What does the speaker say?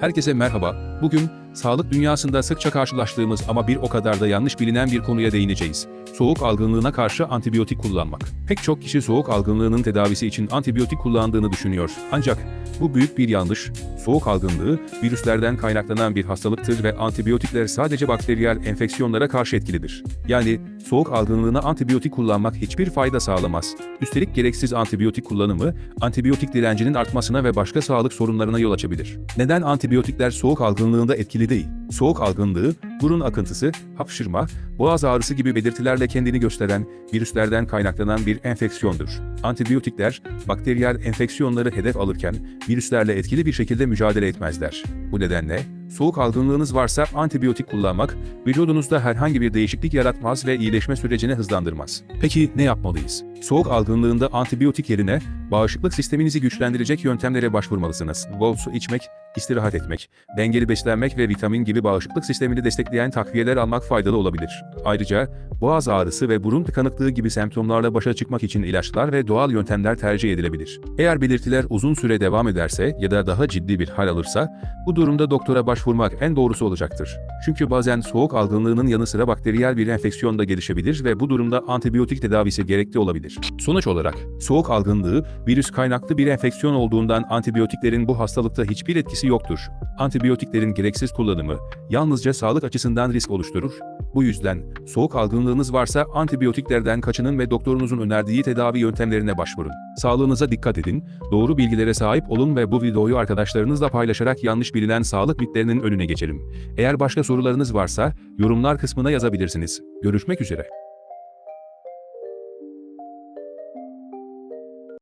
Herkese merhaba. Bugün sağlık dünyasında sıkça karşılaştığımız ama bir o kadar da yanlış bilinen bir konuya değineceğiz. Soğuk algınlığına karşı antibiyotik kullanmak. Pek çok kişi soğuk algınlığının tedavisi için antibiyotik kullandığını düşünüyor. Ancak bu büyük bir yanlış. Soğuk algınlığı virüslerden kaynaklanan bir hastalıktır ve antibiyotikler sadece bakteriyel enfeksiyonlara karşı etkilidir. Yani soğuk algınlığına antibiyotik kullanmak hiçbir fayda sağlamaz. Üstelik gereksiz antibiyotik kullanımı antibiyotik direncinin artmasına ve başka sağlık sorunlarına yol açabilir. Neden antibiyotikler soğuk algınlığında etkili değil? Soğuk algınlığı, burun akıntısı, hapşırma, boğaz ağrısı gibi belirtilerle kendini gösteren virüslerden kaynaklanan bir enfeksiyondur. Antibiyotikler, bakteriyel enfeksiyonları hedef alırken virüslerle etkili bir şekilde mücadele etmezler. Bu nedenle soğuk algınlığınız varsa antibiyotik kullanmak vücudunuzda herhangi bir değişiklik yaratmaz ve iyileşme sürecini hızlandırmaz. Peki ne yapmalıyız? Soğuk algınlığında antibiyotik yerine bağışıklık sisteminizi güçlendirecek yöntemlere başvurmalısınız. Bol su içmek, istirahat etmek, dengeli beslenmek ve vitamin gibi bağışıklık sistemini destekleyen takviyeler almak faydalı olabilir. Ayrıca boğaz ağrısı ve burun tıkanıklığı gibi semptomlarla başa çıkmak için ilaçlar ve doğal yöntemler tercih edilebilir. Eğer belirtiler uzun süre devam ederse ya da daha ciddi bir hal alırsa, bu durumda doktora başvurmak en doğrusu olacaktır. Çünkü bazen soğuk algınlığının yanı sıra bakteriyel bir enfeksiyon da gelişebilir ve bu durumda antibiyotik tedavisi gerekli olabilir. Sonuç olarak, soğuk algınlığı, virüs kaynaklı bir enfeksiyon olduğundan antibiyotiklerin bu hastalıkta hiçbir etkisi yoktur. Antibiyotiklerin gereksiz kullanımı, yalnızca sağlık açısından risk oluşturur. Bu yüzden, soğuk algınlığınız varsa antibiyotiklerden kaçının ve doktorunuzun önerdiği tedavi yöntemlerine başvurun. Sağlığınıza dikkat edin, doğru bilgilere sahip olun ve bu videoyu arkadaşlarınızla paylaşarak yanlış bilinen sağlık mitlerinin önüne geçelim. Eğer başka sorularınız varsa, yorumlar kısmına yazabilirsiniz. Görüşmek üzere.